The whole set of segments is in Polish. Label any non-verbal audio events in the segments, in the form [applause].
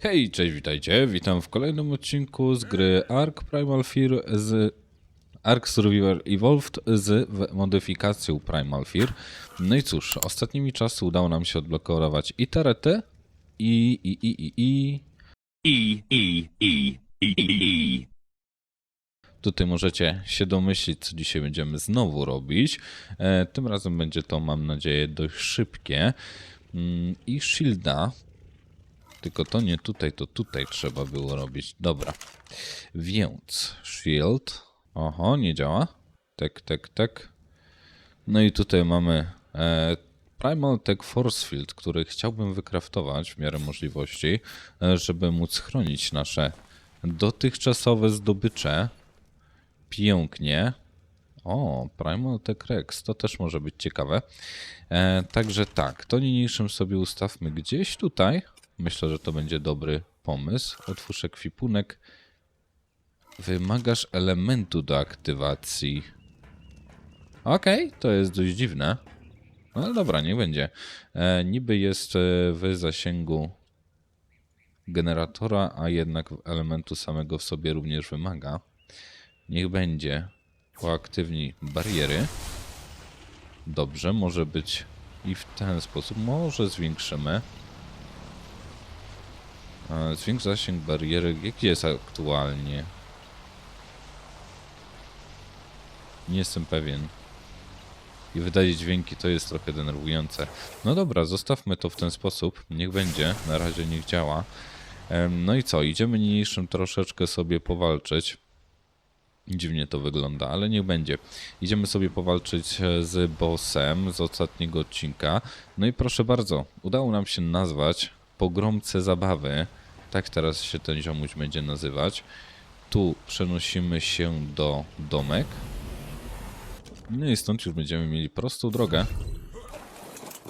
Hej, cześć, witajcie. Witam w kolejnym odcinku z gry Ark Primal Fear z Ark Survivor Evolved z modyfikacją Primal Fear. No i cóż, ostatnimi czasy udało nam się odblokować i Teretę, i, i, i, i, i. E E E E E E. Tutaj możecie się domyślić, co dzisiaj będziemy znowu robić. E, tym razem będzie to, mam nadzieję, dość szybkie. Mm, I shielda. Tylko to nie tutaj, to tutaj trzeba było robić. Dobra. Więc shield. Oho, nie działa. Tak, tak, tak. No i tutaj mamy e, Primal Tech Force Field, który chciałbym wykraftować w miarę możliwości, e, żeby móc chronić nasze dotychczasowe zdobycze. Pięknie. O, Primal Tech Rex, to też może być ciekawe. E, także tak, to niniejszym sobie ustawmy gdzieś tutaj. Myślę, że to będzie dobry pomysł. Otwórz ekwipunek. Wymagasz elementu do aktywacji. Okej, to jest dość dziwne. No dobra, niech będzie. E, niby jest e, w zasięgu generatora, a jednak elementu samego w sobie również wymaga. Niech będzie. Uaktywnij bariery. Dobrze, może być i w ten sposób. Może zwiększymy. Zwiększ zasięg bariery. Jaki jest aktualnie? Nie jestem pewien. I wydaje dźwięki, to jest trochę denerwujące. No dobra, zostawmy to w ten sposób. Niech będzie. Na razie niech działa. No i co? Idziemy niniejszym troszeczkę sobie powalczyć. Dziwnie to wygląda, ale niech będzie. Idziemy sobie powalczyć e, z bossem z ostatniego odcinka. No i proszę bardzo, udało nam się nazwać Pogromcę Zabawy. Tak teraz się ten ziomuś będzie nazywać. Tu przenosimy się do domek. No i stąd już będziemy mieli prostą drogę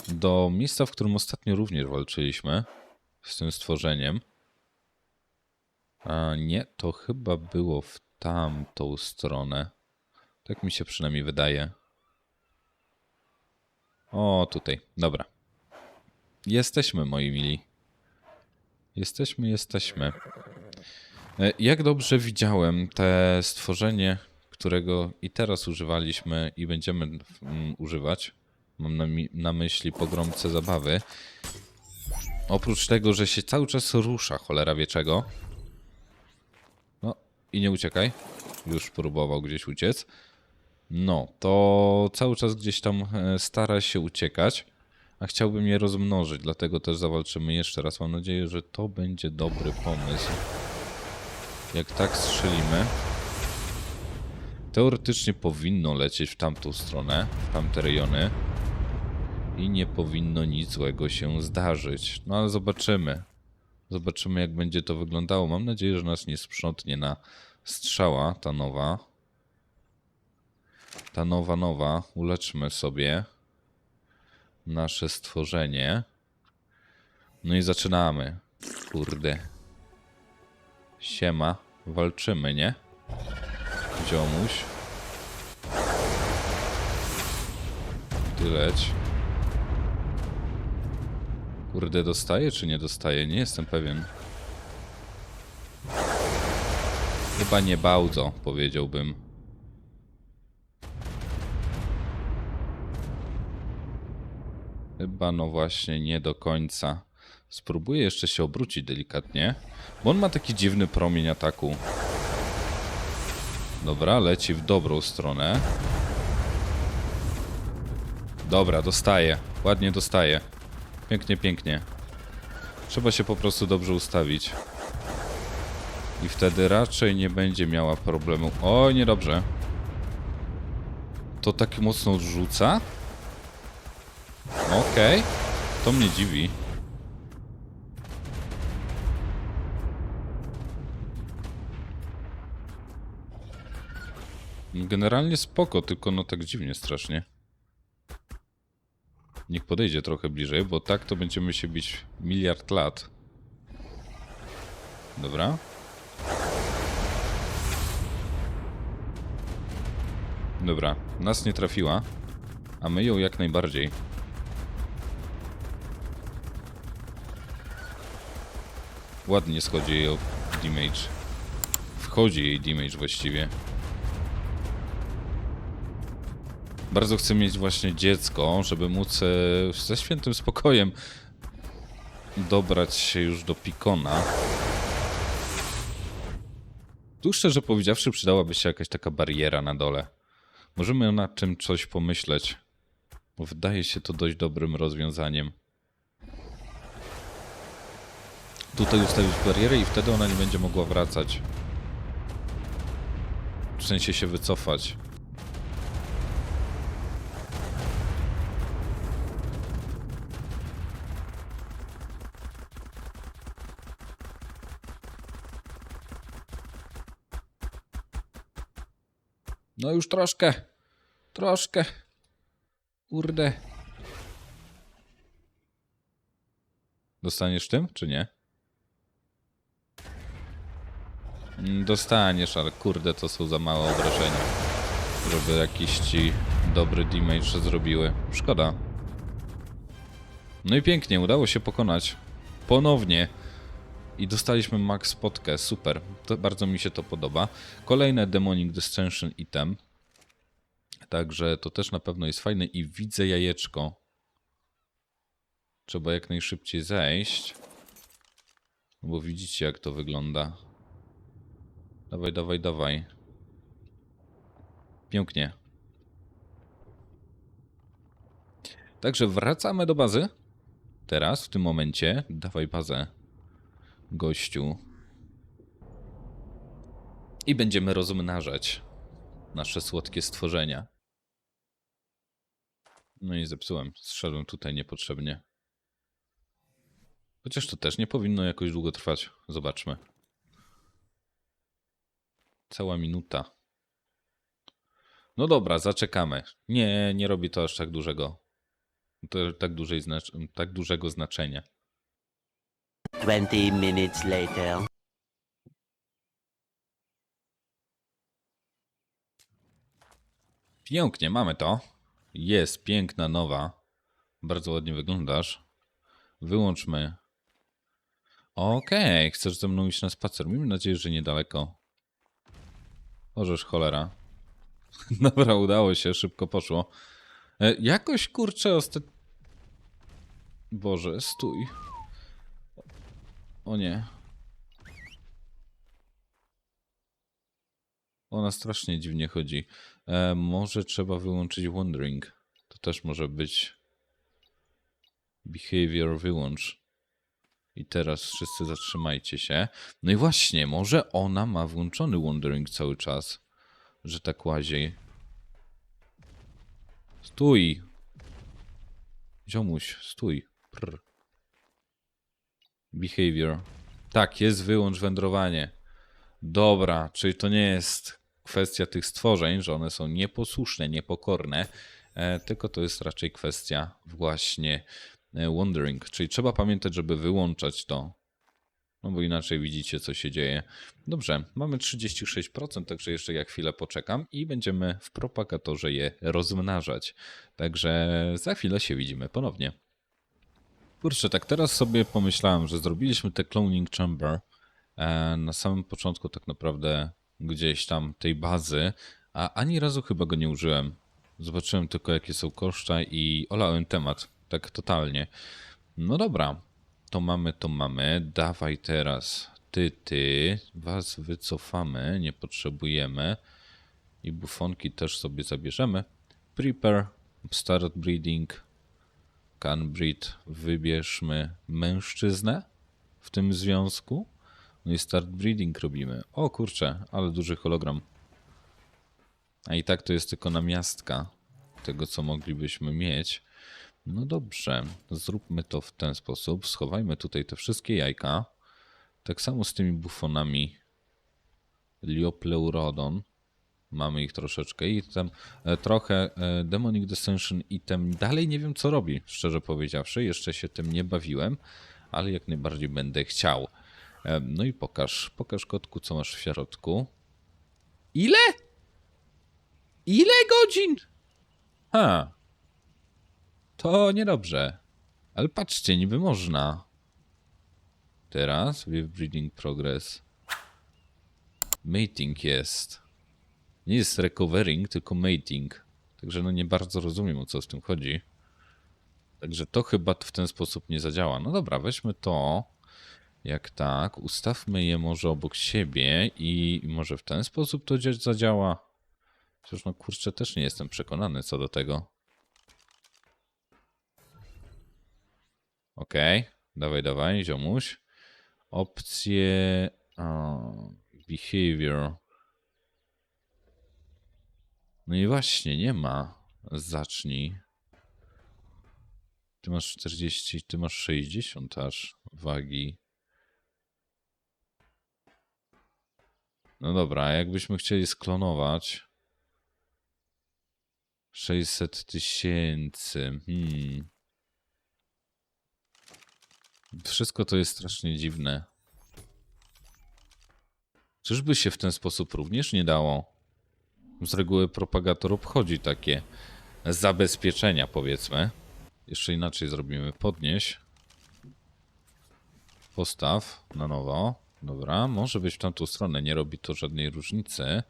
do miejsca, w którym ostatnio również walczyliśmy z tym stworzeniem. A nie, to chyba było w tamtą stronę. Tak mi się przynajmniej wydaje. O, tutaj. Dobra. Jesteśmy, moi mili. Jesteśmy, jesteśmy. E, Jak dobrze widziałem te stworzenie, którego i teraz używaliśmy i będziemy mm, używać. Mam na, na myśli pogromcę zabawy. Oprócz tego, że się cały czas rusza, cholera wie czego. No i nie uciekaj. Już próbował gdzieś uciec. No, to cały czas gdzieś tam e, stara się uciekać, a chciałbym je rozmnożyć, dlatego też zawalczymy jeszcze raz. Mam nadzieję, że to będzie dobry pomysł. Jak tak strzelimy, teoretycznie powinno lecieć w tamtą stronę, w tamte rejony i nie powinno nic złego się zdarzyć. No ale zobaczymy. Zobaczymy, jak będzie to wyglądało. Mam nadzieję, że nas nie sprzątnie na strzała ta nowa. Ta nowa, nowa. Uleczmy sobie nasze stworzenie. No i zaczynamy. Kurde. Siema. Walczymy, nie? Ziomuś. Ty leć. Kurde, dostaje czy nie dostaje? Nie jestem pewien. Chyba nie bardzo, powiedziałbym. Chyba no właśnie nie do końca. Spróbuję jeszcze się obrócić delikatnie, bo on ma taki dziwny promień ataku. Dobra, leci w dobrą stronę. Dobra, dostaje. Ładnie dostaje. Pięknie, pięknie. Trzeba się po prostu dobrze ustawić. I wtedy raczej nie będzie miała problemu. Oj, niedobrze. To tak mocno odrzuca? Okej. To mnie dziwi. Generalnie spoko, tylko no tak dziwnie strasznie. Niech podejdzie trochę bliżej, bo tak to będziemy się bić miliard lat. Dobra. Dobra, nas nie trafiła, a my ją jak najbardziej. Ładnie schodzi jej damage. Wchodzi jej damage właściwie. Bardzo chcę mieć właśnie dziecko, żeby móc e, ze świętym spokojem dobrać się już do Pikona. Tu szczerze powiedziawszy przydałaby się jakaś taka bariera na dole. Możemy nad czym coś pomyśleć. Bo wydaje się to dość dobrym rozwiązaniem. Tutaj ustawić barierę i wtedy ona nie będzie mogła wracać. W sensie się wycofać. No już troszkę. Troszkę. Kurde. Dostaniesz tym, czy nie? Dostaniesz, ale kurde, to są za małe obrażenia. Żeby jakiś ci dobry damage zrobiły. Szkoda. No i pięknie, udało się pokonać. Ponownie. I dostaliśmy max spotkę, super. To, bardzo mi się to podoba. Kolejne Demonic Dissension item. Także to też na pewno jest fajne i widzę jajeczko. Trzeba jak najszybciej zejść. Bo widzicie jak to wygląda. Dawaj, dawaj, dawaj. Pięknie. Także wracamy do bazy. Teraz, w tym momencie. Dawaj bazę gościu. I będziemy rozmnażać nasze słodkie stworzenia. No i zepsułem. Zszedłem tutaj niepotrzebnie. Chociaż to też nie powinno jakoś długo trwać. Zobaczmy. Cała minuta. No dobra, zaczekamy. Nie, nie robi to aż tak dużego. To, tak, dużej znacz- tak dużego znaczenia. 20 minutes later. Pięknie, mamy to. Jest piękna, nowa. Bardzo ładnie wyglądasz. Wyłączmy. Okej, chcesz ze mną iść na spacer. Miejmy nadzieję, że niedaleko. Możesz, cholera. [laughs] Dobra, udało się, szybko poszło. E, jakoś kurczę ostat... Boże, stój. O nie. Ona strasznie dziwnie chodzi. E, może trzeba wyłączyć wandering. To też może być behavior wyłącz. I teraz wszyscy zatrzymajcie się. No i właśnie, może ona ma włączony wandering cały czas, że tak łazi. Stój! Ziomuś, stój. Prr. Behavior. Tak, jest wyłącz wędrowanie. Dobra, czyli to nie jest kwestia tych stworzeń, że one są nieposłuszne, niepokorne, e, tylko to jest raczej kwestia właśnie wandering, czyli trzeba pamiętać, żeby wyłączać to. No bo inaczej widzicie, co się dzieje. Dobrze, mamy 36%, także jeszcze ja chwilę poczekam i będziemy w propagatorze je rozmnażać. Także za chwilę się widzimy ponownie. Kurczę, tak teraz sobie pomyślałem, że zrobiliśmy te cloning chamber e, na samym początku tak naprawdę gdzieś tam tej bazy, a ani razu chyba go nie użyłem. Zobaczyłem tylko jakie są koszta i olałem temat, tak totalnie. No dobra, to mamy, to mamy. Dawaj teraz ty, ty, was wycofamy, nie potrzebujemy. I bufonki też sobie zabierzemy. Prepare, start breeding, can breed, wybierzmy mężczyznę w tym związku. No i start breeding robimy. O kurczę, ale duży hologram. A i tak to jest tylko namiastka tego, co moglibyśmy mieć. No dobrze, zróbmy to w ten sposób. Schowajmy tutaj te wszystkie jajka. Tak samo z tymi bufonami Liopleurodon. Mamy ich troszeczkę i tam e, trochę e, Demonic Descension item dalej nie wiem co robi, szczerze powiedziawszy. Jeszcze się tym nie bawiłem, ale jak najbardziej będę chciał. E, No i pokaż, pokaż kotku, co masz w środku. Ile? Ile godzin? Ha. To niedobrze. Ale patrzcie, niby można. Teraz with breeding progress. Mating jest. Nie jest recovering, tylko mating. Także no nie bardzo rozumiem o co w tym chodzi. Także to chyba w ten sposób nie zadziała. No dobra, weźmy to. Jak tak, ustawmy je może obok siebie i może w ten sposób to dzia- zadziała. Chociaż no kurczę, też nie jestem przekonany co do tego. Okej, dawaj, dawaj, ziomuś. Opcje o, behavior. No i właśnie, nie ma. Zacznij. Ty masz 40, ty masz 60 aż wagi. No dobra, jakbyśmy chcieli sklonować 600 tysięcy. Hmm. Wszystko to jest strasznie dziwne. Czyżby się w ten sposób również nie dało? Z reguły propagator obchodzi takie zabezpieczenia, powiedzmy. Jeszcze inaczej zrobimy. Podnieś. Postaw na nowo. Dobra, może być w tamtą stronę. Nie robi to żadnej różnicy.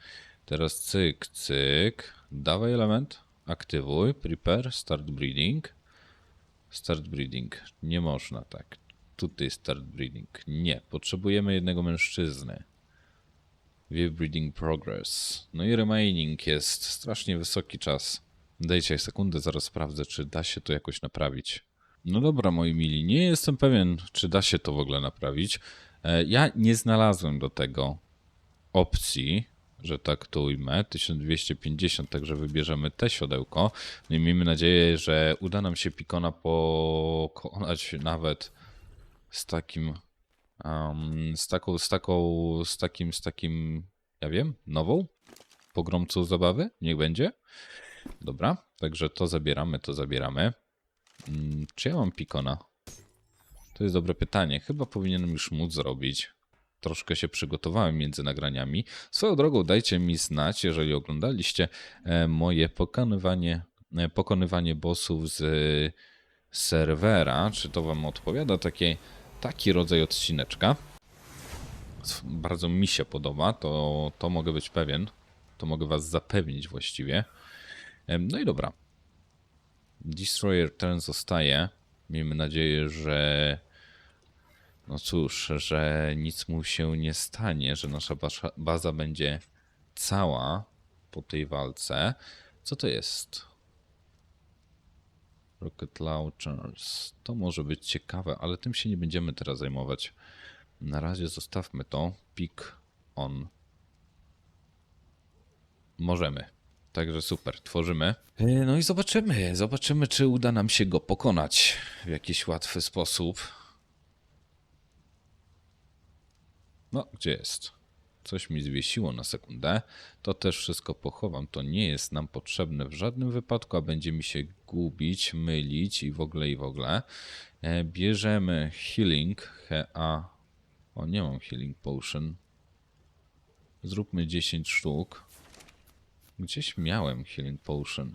Teraz cyk, cyk. Dawaj element. Aktywuj. Prepare. Start breeding. Start breeding. Nie można tak. Tutaj start breeding. Nie. Potrzebujemy jednego mężczyzny. View breeding progress. No i remaining jest strasznie wysoki czas. Dajcie sekundę, zaraz sprawdzę, czy da się to jakoś naprawić. No dobra, moi mili, nie jestem pewien, czy da się to w ogóle naprawić. E, Ja nie znalazłem do tego opcji, że tak to ujmę. 1250, także wybierzemy te siodełko. No i miejmy nadzieję, że uda nam się Pikona pokonać nawet z takim um, z taką, z taką, z takim, z takim, ja wiem, nową pogromcą zabawy, niech będzie. Dobra, także to zabieramy, to zabieramy. Mm, Czy ja mam Pikona? To jest dobre pytanie. Chyba powinienem już móc zrobić. Troszkę się przygotowałem między nagraniami. Swoją drogą dajcie mi znać, jeżeli oglądaliście e, moje pokonywanie, e, pokonywanie bossów z serwera. Czy to wam odpowiada? Takie, taki rodzaj odcineczka. Bardzo mi się podoba, to, to mogę być pewien. To mogę was zapewnić właściwie. No i dobra. Destroyer ten zostaje. Miejmy nadzieję, że. No cóż, że nic mu się nie stanie, że nasza baza będzie cała po tej walce. Co to jest? Rocket Launchers. To może być ciekawe, ale tym się nie będziemy teraz zajmować. Na razie zostawmy to. Pick on. Możemy. Także super, tworzymy. E, No i zobaczymy, zobaczymy, czy uda nam się go pokonać w jakiś łatwy sposób. No, gdzie jest? Coś mi zwiesiło na sekundę. To też wszystko pochowam. To nie jest nam potrzebne w żadnym wypadku, a będzie mi się gubić, mylić i w ogóle, i w ogóle. E, Bierzemy healing. He, a. O, nie mam healing potion. Zróbmy 10 sztuk. Gdzieś miałem healing potion.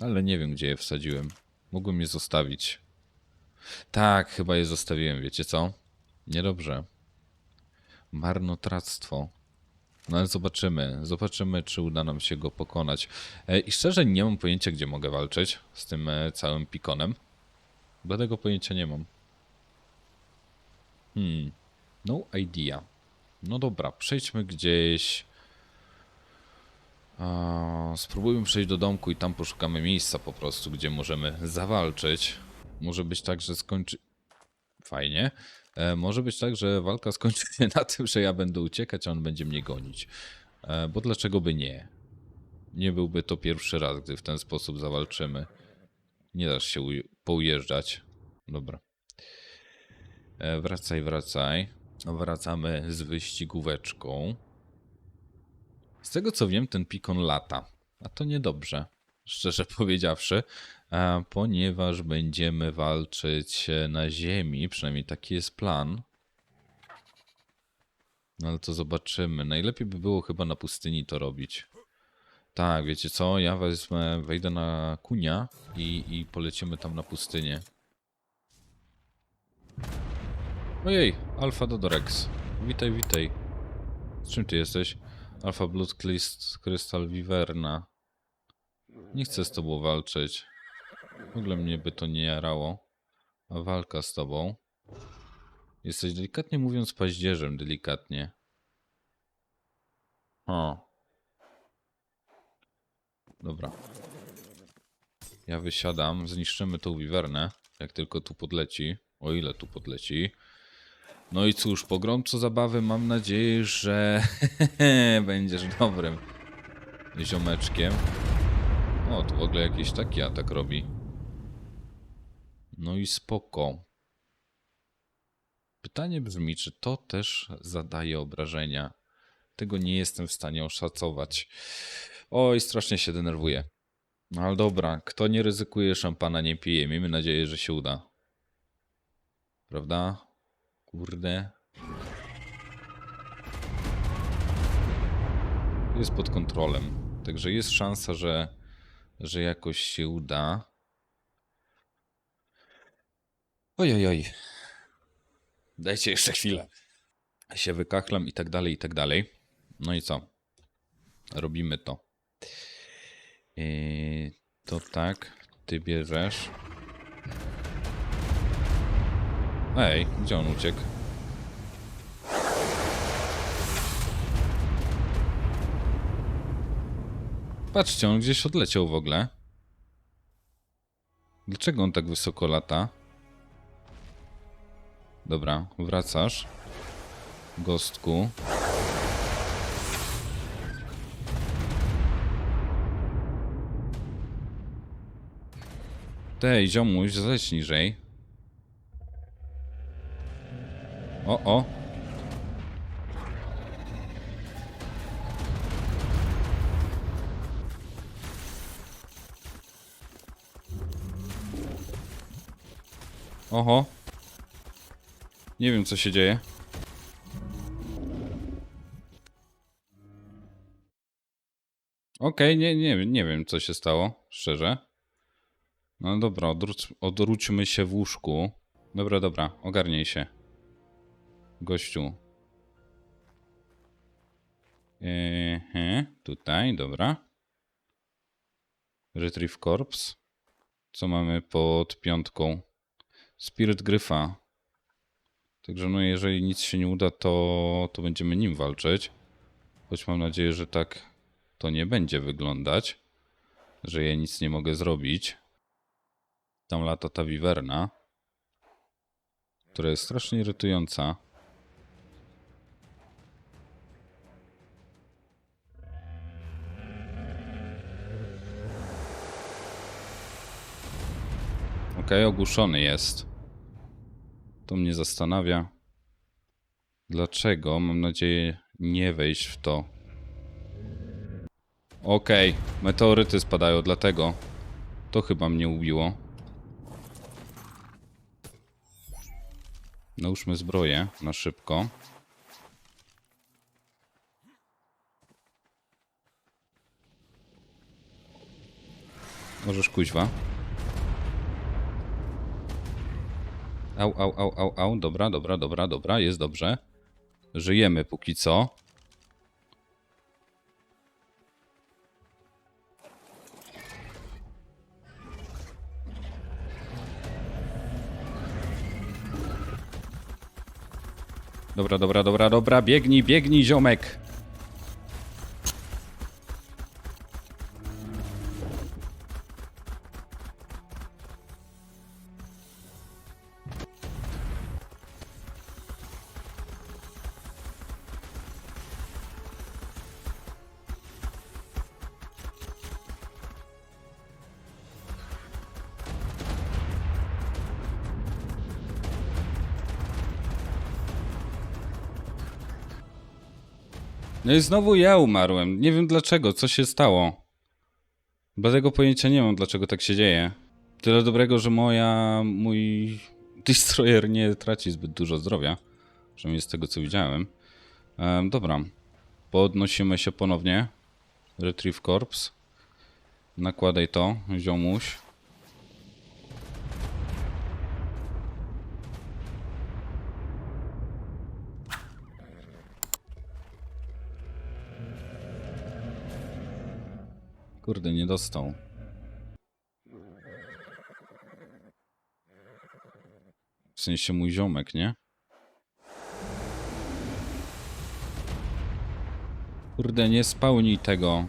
Ale nie wiem, gdzie je wsadziłem. Mogłem je zostawić. Tak, chyba je zostawiłem, wiecie co? Niedobrze. Marnotrawstwo. No ale zobaczymy. Zobaczymy, czy uda nam się go pokonać. E, I szczerze nie mam pojęcia, gdzie mogę walczyć z tym e, całym pikonem. Bo tego pojęcia nie mam. Hmm. No idea. No dobra, przejdźmy gdzieś. Spróbujmy przejść do domku i tam poszukamy miejsca po prostu, gdzie możemy zawalczyć. Może być tak, że skończy. Fajnie. E, może być tak, że walka skończy się na tym, że ja będę uciekać, a on będzie mnie gonić. E, bo dlaczego by nie? Nie byłby to pierwszy raz, gdy w ten sposób zawalczymy. Nie dasz się uj- poujeżdżać. Dobra. E, wracaj, wracaj. Wracamy z wyścigóweczką. Z tego co wiem, ten pikon lata. A to niedobrze, szczerze [laughs] powiedziawszy, ponieważ będziemy walczyć e, na ziemi, przynajmniej taki jest plan. No ale to zobaczymy. Najlepiej by było chyba na pustyni to robić. Tak, wiecie co? Ja wezmę, wejdę na kunia i, i polecimy tam na pustynię. Ojej, Alfa Dodorex. Witaj, witaj. Z czym ty jesteś? Alfa Blood Crys- Crystal Viverna. Nie chcę z tobą walczyć. W ogóle mnie by to nie jarało. A walka z tobą. Jesteś delikatnie mówiąc paździerzem, delikatnie. O. Dobra. Ja wysiadam, zniszczymy tą wiwernę, jak tylko tu podleci. O ile tu podleci. No i cóż, po gromcu zabawy mam nadzieję, że [laughs] będziesz dobrym ziomeczkiem. O, tu w ogóle jakiś taki atak robi. No i spoko. Pytanie brzmi, czy to też zadaje obrażenia? Tego nie jestem w stanie oszacować. Oj, strasznie się denerwuję. No ale dobra, kto nie ryzykuje, szampana nie pije. Miejmy nadzieję, że się uda. Prawda? Kurde. Jest pod kontrolem. Także jest szansa, że, że jakoś się uda. Oj, oj, oj. Dajcie jeszcze chwilę. Się wykachlam i tak dalej, i tak dalej. No i co? Robimy to. To tak, ty bierzesz. Ej, gdzie on uciekł? Patrzcie, on gdzieś odleciał w ogóle. Dlaczego on tak wysoko lata? Dobra, wracasz. Gostku. Tej, ziomuś, zleć niżej. O, o. Oho. Nie wiem, co się dzieje. Okej, nie, nie, nie wiem, co się stało, szczerze. No dobra, odwróć, odwróćmy się w łóżku. Dobra, dobra, ogarnij się. Gościu. Ehe, tutaj, dobra. Retrieve Corpse. Co mamy pod piątką? Spirit Gryfa. Także no jeżeli nic się nie uda, to, to będziemy nim walczyć. Choć mam nadzieję, że tak to nie będzie wyglądać. Że ja nic nie mogę zrobić. Tam lata ta wiwerna. Która jest strasznie irytująca. Okej, ogłuszony jest. To mnie zastanawia. Dlaczego, mam nadzieję, nie wejść w to. Okej, meteoryty spadają, dlatego. To chyba mnie ubiło. Nałóżmy zbroję na szybko. Możesz kuźwa. Au, au, au, au, au. Dobra, dobra, dobra, dobra. Jest dobrze. Żyjemy póki co. Dobra, dobra, dobra, dobra. Biegnij, biegnij, ziomek. No i znowu ja umarłem. Nie wiem dlaczego, co się stało. Bez pojęcia nie mam, dlaczego tak się dzieje. Tyle dobrego, że moja, mój [laughs] destroyer nie traci zbyt dużo zdrowia. Przynajmniej z tego, co widziałem. Ehm, dobra. Podnosimy się ponownie. Retrieve Corpse. Nakładaj to, ziomuś. Kurde, nie dostał. W sensie mój ziomek, nie? Kurde, nie spełnij tego.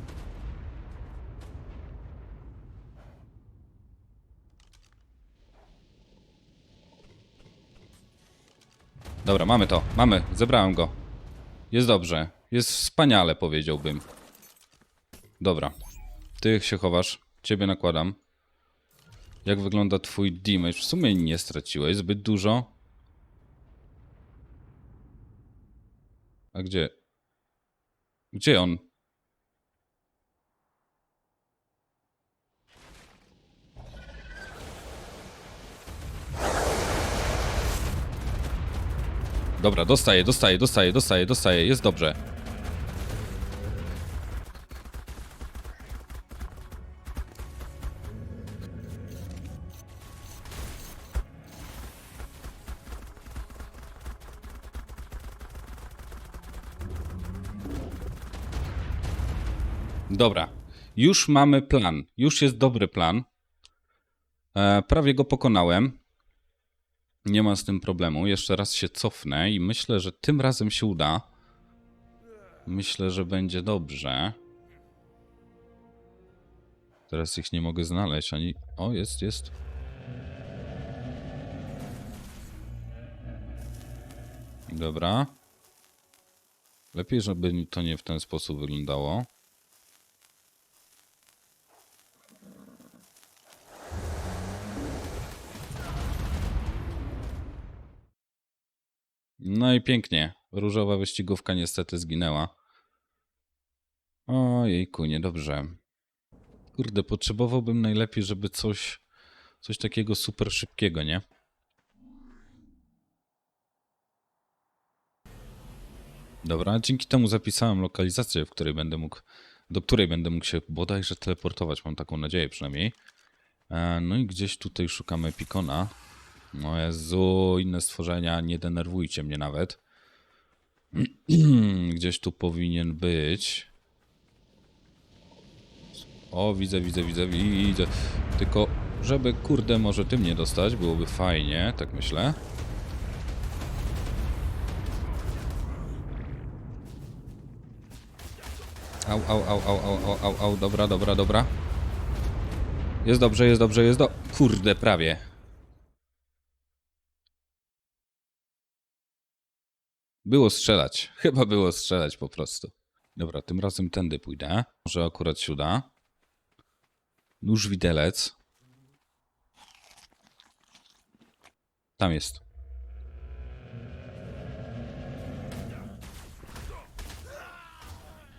Dobra, mamy to. Mamy. Zebrałem go. Jest dobrze. Jest wspaniale, powiedziałbym. Dobra. Ty się chowasz. Ciebie nakładam. Jak wygląda twój damage? W sumie nie straciłeś zbyt dużo. A gdzie? Gdzie on? Dobra, dostaję, dostaję, dostaję, dostaję, dostaję. Jest dobrze. Dobra. Już mamy plan. Już jest dobry plan. E, prawie go pokonałem. Nie ma z tym problemu. Jeszcze raz się cofnę i myślę, że tym razem się uda. Myślę, że będzie dobrze. Teraz ich nie mogę znaleźć ani. O, jest, jest. Dobra. Lepiej, żeby to nie w ten sposób wyglądało. No i pięknie. Różowa wyścigówka niestety zginęła. Ojejku, niedobrze. Kurde, potrzebowałbym najlepiej, żeby coś, coś takiego super szybkiego, nie? Dobra, dzięki temu zapisałem lokalizację, w której będę mógł, do której będę mógł się bodajże teleportować, mam taką nadzieję przynajmniej. E, No i gdzieś tutaj szukamy Pikona. No Jezu, inne stworzenia, nie denerwujcie mnie nawet. [clears throat] Gdzieś tu powinien być. O, widzę, widzę, widzę, widzę. Tylko, żeby, kurde, może tym nie dostać, byłoby fajnie, tak myślę. Au, au, au, au, au, au, au, au, dobra, dobra, dobra. Jest dobrze, jest dobrze, jest do... Kurde, prawie. Było strzelać. [laughs] Chyba było strzelać po prostu. Dobra, tym razem tędy pójdę. Może akurat się uda. Nóż widelec. Tam jest.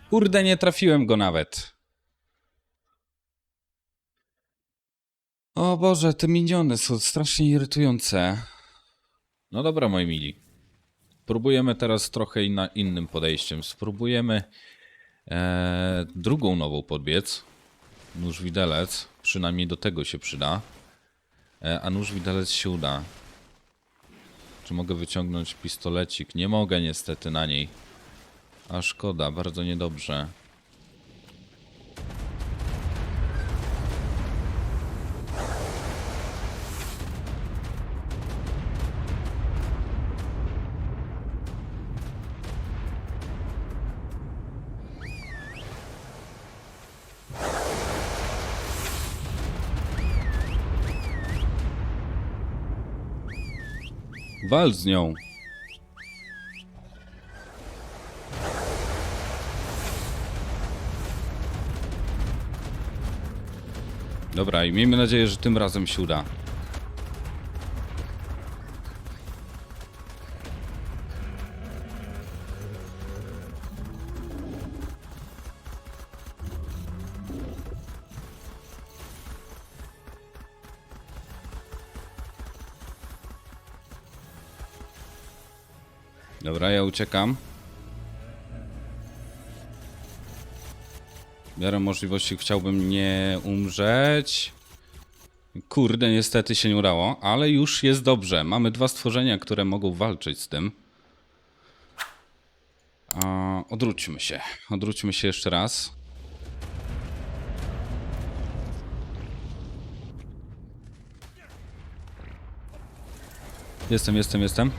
Kurde, nie trafiłem go nawet. O Boże, te miniony są strasznie irytujące. No dobra, moi mili. Spróbujemy teraz trochę inna, innym podejściem. Spróbujemy e, drugą nową podbiec. Nóż widelec. Przynajmniej do tego się przyda. E, a nóż widelec się uda. Czy mogę wyciągnąć pistolecik? Nie mogę niestety na niej. A szkoda, bardzo niedobrze. Wal z nią. Dobra, i miejmy nadzieję, że tym razem się uda. uciekam. Biorę możliwości, chciałbym nie umrzeć. Kurde, niestety się nie udało, ale już jest dobrze. Mamy dwa stworzenia, które mogą walczyć z tym. A, odwróćmy się. Odwróćmy się jeszcze raz. Jestem, jestem, jestem.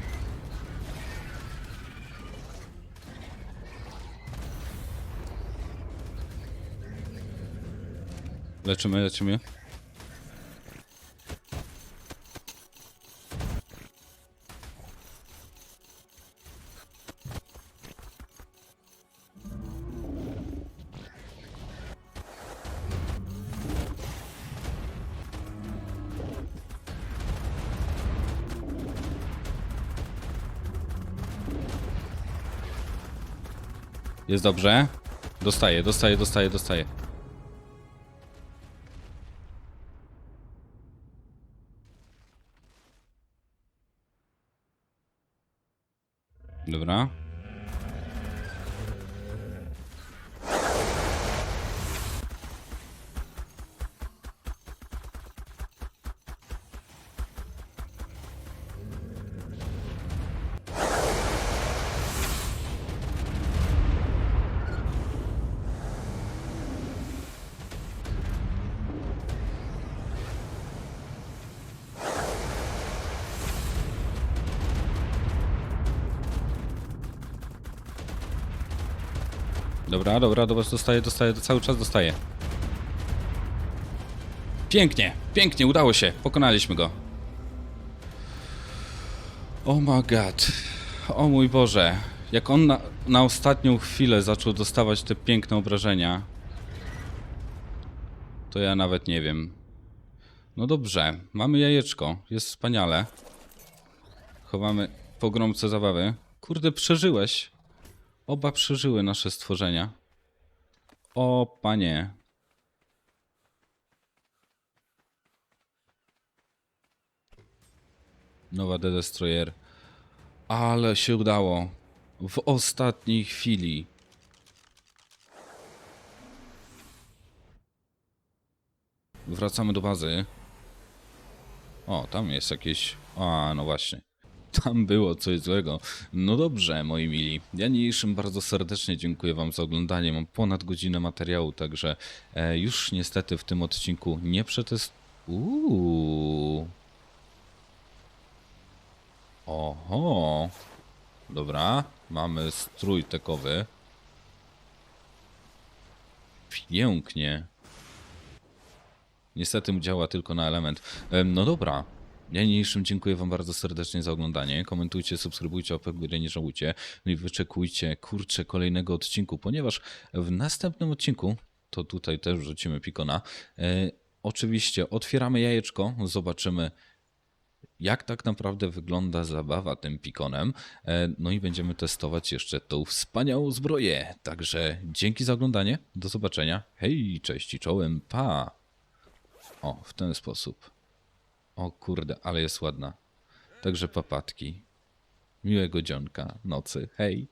Leczymy, leczymy. Jest dobrze. Dostaję, dostaję, dostaję, dostaję. Dobra. Dobra, dobra, dobra, dostaję, dostaję, cały czas dostaję. Pięknie, pięknie, udało się, pokonaliśmy go. Oh my god. O mój Boże. Jak on na, na ostatnią chwilę zaczął dostawać te piękne obrażenia, to ja nawet nie wiem. No dobrze, mamy jajeczko, jest wspaniale. Chowamy pogromcę zabawy. Kurde, przeżyłeś. Oba przeżyły nasze stworzenia. O panie. Nowa The Destroyer. Ale się udało. W ostatniej chwili. Wracamy do bazy. O, tam jest jakieś. A, no właśnie. Tam było coś złego. No dobrze, moi mili. Ja niniejszym bardzo serdecznie dziękuję Wam za oglądanie. Mam ponad godzinę materiału, także e, już niestety w tym odcinku nie przetest. Uuu. Oho. Dobra, mamy strój tekowy. Pięknie. Niestety działa tylko na element. Em, No dobra. Ja niniejszym dziękuję Wam bardzo serdecznie za oglądanie. Komentujcie, subskrybujcie, opek górę nie żałujcie. No i wyczekujcie, kurczę, kolejnego odcinku, ponieważ w następnym odcinku, to tutaj też wrzucimy pikona, e, oczywiście otwieramy jajeczko, zobaczymy jak tak naprawdę wygląda zabawa tym pikonem. E, No i będziemy testować jeszcze tą wspaniałą zbroję. Także dzięki za oglądanie, do zobaczenia. Hej, cześć i czołem, pa! O, w ten sposób. O kurde, ale jest ładna. Także papatki. Miłego dzionka, nocy. Hej.